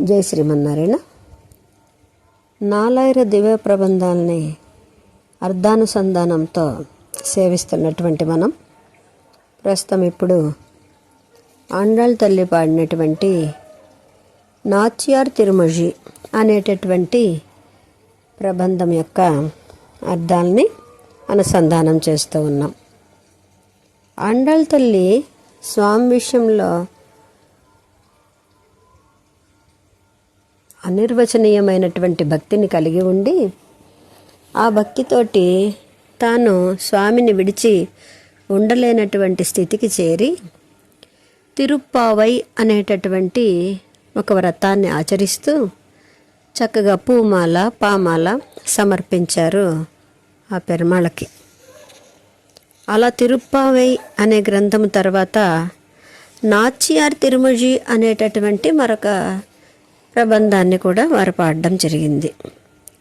జై శ్రీమన్నారాయణ. నాలాయిర దివ్య ప్రబంధాలని అర్ధానుసంధానంతో సేవిస్తున్నటువంటి మనం ప్రస్తుతం ఇప్పుడు ఆండాళ్ తల్లి పాడినటువంటి నాచ్యార్ తిరుమజి అనేటటువంటి ప్రబంధం యొక్క అర్థాలని అనుసంధానం చేస్తూ ఉన్నాం. ఆండాళ్ తల్లి స్వామి విషయంలో అనిర్వచనీయమైనటువంటి భక్తిని కలిగి ఉండి ఆ భక్తితోటి తాను స్వామిని విడిచి ఉండలేనటువంటి స్థితికి చేరి తిరుప్పావై అనేటటువంటి ఒక వ్రతాన్ని ఆచరిస్తూ చక్కగా పూమాల పామాల సమర్పించారు ఆ పెరుమాళకి. అలా తిరుప్పావై అనే గ్రంథం తర్వాత నాచియార్ తిరుమజి అనేటటువంటి మరొక ప్రబంధాన్ని కూడా వారు పాడడం జరిగింది.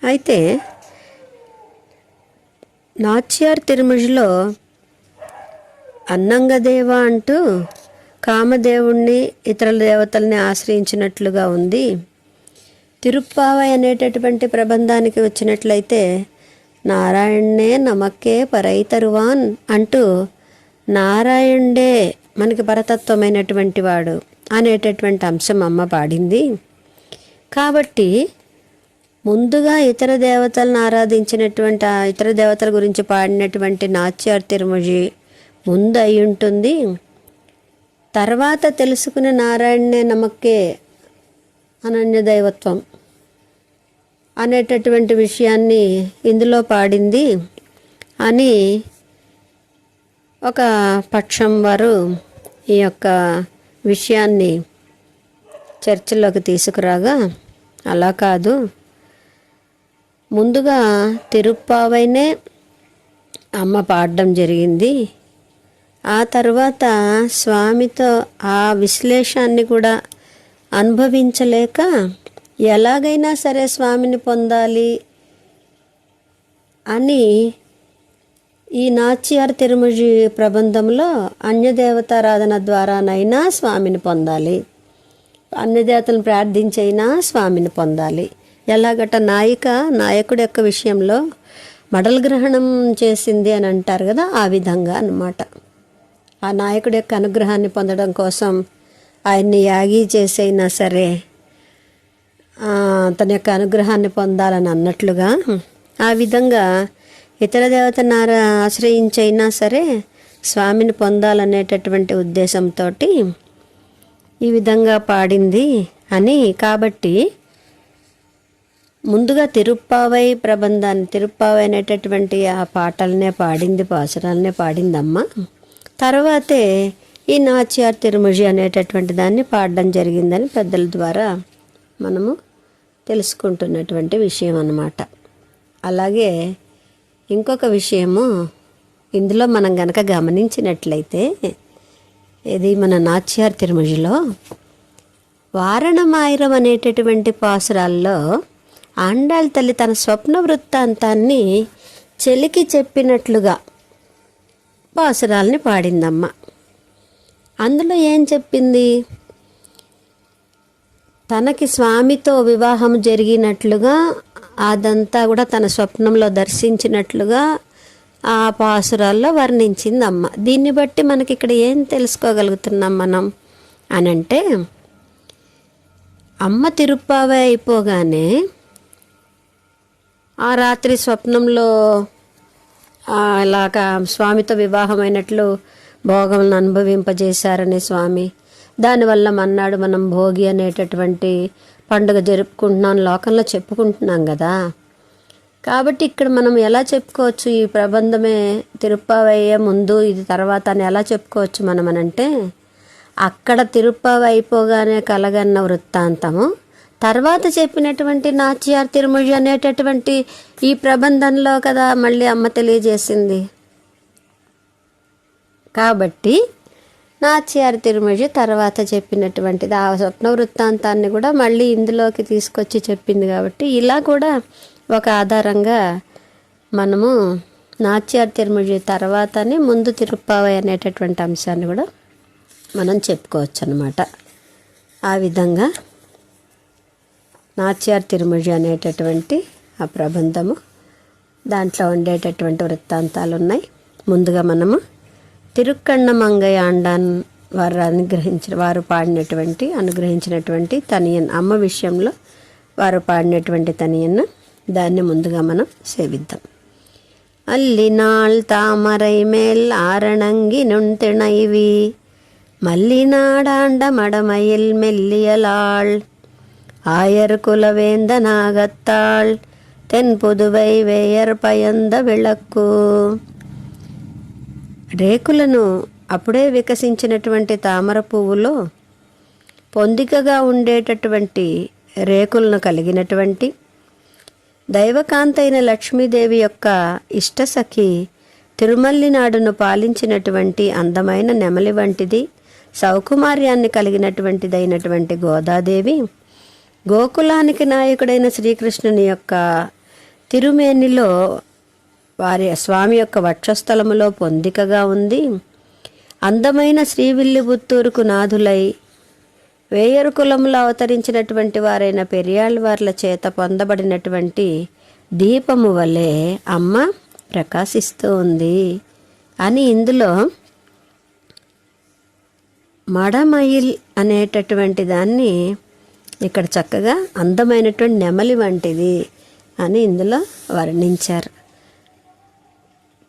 అయితే నాచ్యార్ తిరుమిజిలో అన్నంగదేవ అంటూ కామదేవుణ్ణి ఇతర దేవతల్ని ఆశ్రయించినట్లుగా ఉంది. తిరుప్పావై అనేటటువంటి ప్రబంధానికి వచ్చినట్లయితే నారాయణే నమక్కే పరైతరువాన్ అంటూ నారాయణుడే మనకి పరతత్వమైనటువంటి వాడు అనేటటువంటి అంశం అమ్మ పాడింది. కాబట్టి ముందుగా ఇతర దేవతలను ఆరాధించినటువంటి ఆ ఇతర దేవతల గురించి పాడినటువంటి నాచ్యార్ తిరుమజి ముందు అయి ఉంటుంది. తర్వాత తెలుసుకునే నారాయణనే నమ్మకే అనన్య దైవత్వం అనేటటువంటి విషయాన్ని ఇందులో పాడింది అని ఒక పక్షం వారు ఈ యొక్క విషయాన్ని చర్చలోకి తీసుకురాగా అలా కాదు. ముందుగా తిరుప్పావైనే అమ్మ పాడడం జరిగింది. ఆ తర్వాత స్వామితో ఆ విశ్లేషాన్ని కూడా అనుభవించలేక ఎలాగైనా సరే స్వామిని పొందాలి అని ఈ నాచ్యార్ తిరుమజి ప్రబంధంలో అన్యదేవతారాధన ద్వారానైనా స్వామిని పొందాలి. అన్యదేవతలను ప్రార్థించైనా స్వామిని పొందాలి. ఎలాగట నాయిక నాయకుడి యొక్క విషయంలో మడల గ్రహణం చేసింది అని అంటారు కదా ఆ విధంగా అన్నమాట. ఆ నాయకుడి యొక్క అనుగ్రహాన్ని పొందడం కోసం ఆయన్ని యాగి చేసైనా సరే తన యొక్క అనుగ్రహాన్ని పొందాలని అన్నట్లుగా ఆ విధంగా ఇతర దేవతను ఆరా- ఆశ్రయించైనా సరే స్వామిని పొందాలనేటటువంటి ఉద్దేశంతో ఈ విధంగా పాడింది అని కాబట్టి ముందుగా తిరుప్పావై ప్రబంధాన్ని తిరుప్పావై అనేటటువంటి ఆ పాటలనే పాడింది పాసురాలనే పాడిందమ్మ. తర్వాతే ఈ నాచ్యార్ తిరుమజి అనేటటువంటి దాన్ని పాడడం జరిగిందని పెద్దల ద్వారా మనము తెలుసుకుంటున్నటువంటి విషయం అన్నమాట. అలాగే ఇంకొక విషయము ఇందులో మనం గనక గమనించినట్లయితే ఇది మన నాచ్యార్ తిరుమలలో వారణమాయిరం అనేటటువంటి పాసురాల్లో ఆండాళ్ తల్లి తన స్వప్న వృత్తాంతాన్ని చెలికి చెప్పినట్లుగా పాసురాల్ని పాడిందమ్మ. అందులో ఏం చెప్పింది? తనకి స్వామితో వివాహం జరిగినట్లుగా అదంతా కూడా తన స్వప్నంలో దర్శించినట్లుగా ఆ పాసురాల్లో వర్ణించింది అమ్మ దీన్ని బట్టి మనకి ఇక్కడ ఏం తెలుసుకోగలుగుతున్నాం మనం? అని అంటే అమ్మ తిరుప్పావే అయిపోగానే ఆ రాత్రి స్వప్నంలో ఇలాగా స్వామితో వివాహమైనట్లు భోగములను అనుభవింపజేశారని స్వామి. దానివల్ల మన్నాడు మనం భోగి అనేటటువంటి పండుగ జరుపుకుంటున్నాం లోకంలో చెప్పుకుంటున్నాం కదా. కాబట్టి ఇక్కడ మనం ఎలా చెప్పుకోవచ్చు ఈ ప్రబంధమే తిరుప్పావయ్య ముందు ఇది తర్వాత అని ఎలా చెప్పుకోవచ్చు మనం అనంటే అక్కడ తిరుప్పావ అయిపోగానే కలగన్న వృత్తాంతము. తర్వాత చెప్పినటువంటి నాచ్యార్ తిరుమజి అనేటటువంటి ఈ ప్రబంధంలో కదా మళ్ళీ అమ్మ తెలియజేసింది. కాబట్టి నాచ్యార్ తిరుమజి తర్వాత చెప్పినటువంటిది ఆ స్వప్న వృత్తాంతాన్ని కూడా మళ్ళీ ఇందులోకి తీసుకొచ్చి చెప్పింది కాబట్టి ఇలా కూడా ఒక ఆధారంగా మనము నాచ్యార్ తిరుమజి తర్వాతనే ముందు తిరుప్పావై అనేటటువంటి అంశాన్ని కూడా మనం చెప్పుకోవచ్చు అనమాట ఆ విధంగా నాచ్యార్ తిరుమజి అనేటటువంటి ఆ ప్రబంధము దాంట్లో ఉండేటటువంటి వృత్తాంతాలు ఉన్నాయి ముందుగా మనము తిరుక్కన్న మంగయ్య ఆండాన్ వారు అనుగ్రహించిన వారు పాడినటువంటి అనుగ్రహించినటువంటి తనియన్ అమ్మ విషయంలో వారు పాడినటువంటి తనియన్ దాన్ని ముందుగా మనం సేవిద్దాం. అల్లి నాళ్ తామరై మేల్ ఆరణంగి నుంతిణైవి మల్లి నాడాండ మడమయిల్ మెల్లియలాళ్. ఆయర్ కులవేంద నాగత్తాళ్ తెన్ పుదువై వేయర్ పయంద విళక్కు. రేకులను అప్పుడే వికసించినటువంటి తామర పువ్వులో పొందికగా ఉండేటటువంటి రేకులను కలిగినటువంటి దైవకాంతైన లక్ష్మీదేవి యొక్క ఇష్టసఖి తిరుమల్లి నాడును పాలించినటువంటి అందమైన నెమలి వంటిది సౌకుమార్యాన్ని కలిగినటువంటిదైనటువంటి గోదాదేవి. గోకులానికి నాయకుడైన శ్రీకృష్ణుని యొక్క తిరుమేనిలో వారి స్వామి యొక్క వక్షస్థలములో పొందికగా ఉంది. అందమైన శ్రీవిల్లిపుత్తూరుకు నాథులై వేయరు కులంలో అవతరించినటువంటి వారైన పెరియాళ్ళవార్ల చేత పొందబడినటువంటి దీపము వలె అమ్మ ప్రకాశిస్తూ ఉంది అని ఇందులో మడమయిల్ అనేటటువంటి దాన్ని ఇక్కడ చక్కగా అందమైనటువంటి నెమలి వంటిది అని ఇందులో వర్ణించారు.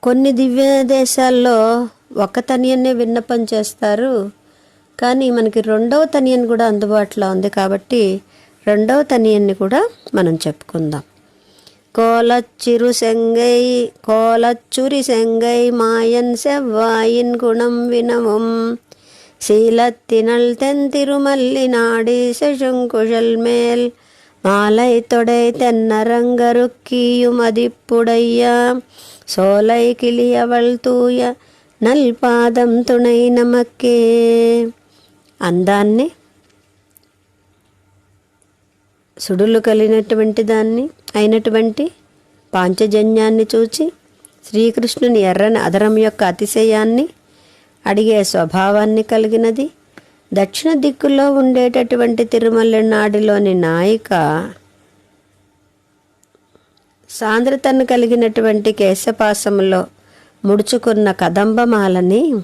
కొన్ని దివ్య దేశాల్లో ఒక తనియన్నే విన్నపం చేస్తారు. కానీ మనకి రెండవ తనియన్ కూడా అందుబాటులో ఉంది కాబట్టి రెండవ తనియన్ని కూడా మనం చెప్పుకుందాం கோலச்சிறு செங்கை கோலச்சுரி செங்கை மாயன் செவ்வாயின் குணம் வினவும் சீலத்தினள் தென் திருமல்லி நாடி செழுங்குழல் மேல் மாலை தொடை தென்னரங்கருக்கியும் அதிப்புடைய சோலை கிளியவள் தூய నల్పాదం తుణై నమక్కే అందాన్ని సుడులు కలిగినటువంటి దాన్ని అయినటువంటి పాంచజన్యాన్ని చూచి శ్రీకృష్ణుని ఎర్రని అదరం యొక్క అతిశయాన్ని అడిగే స్వభావాన్ని కలిగినది. దక్షిణ దిక్కులో ఉండేటటువంటి తిరుమల నాడిలోని నాయిక సాంద్రతను కలిగినటువంటి కేశపాసములో ముడుచుకున్న కదంబమాలని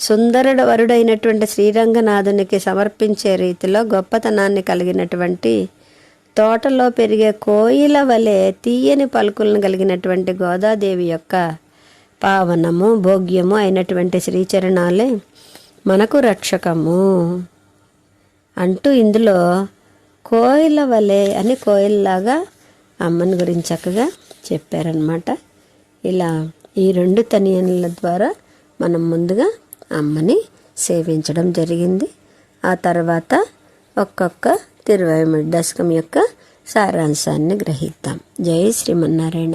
సుందరుడు వరుడైనటువంటి శ్రీరంగనాథునికి సమర్పించే రీతిలో గొప్పతనాన్ని కలిగినటువంటి తోటలో పెరిగే కోయిల వలె తీయని పలుకులను కలిగినటువంటి గోదాదేవి యొక్క పావనము భోగ్యము అయినటువంటి శ్రీచరణాలే మనకు రక్షకము. అంటూ ఇందులో కోయిల వలె అని కోయిల్లాగా అమ్మని గురించి చక్కగా చెప్పారనమాట ఇలా ఈ రెండు తనియన్ల ద్వారా మనం ముందుగా అమ్మని సేవించడం జరిగింది. ఆ తర్వాత ఒక్కొక్క తిరువై దశకం యొక్క సారాంశాన్ని గ్రహిద్దాం. జై శ్రీమన్నారాయణ.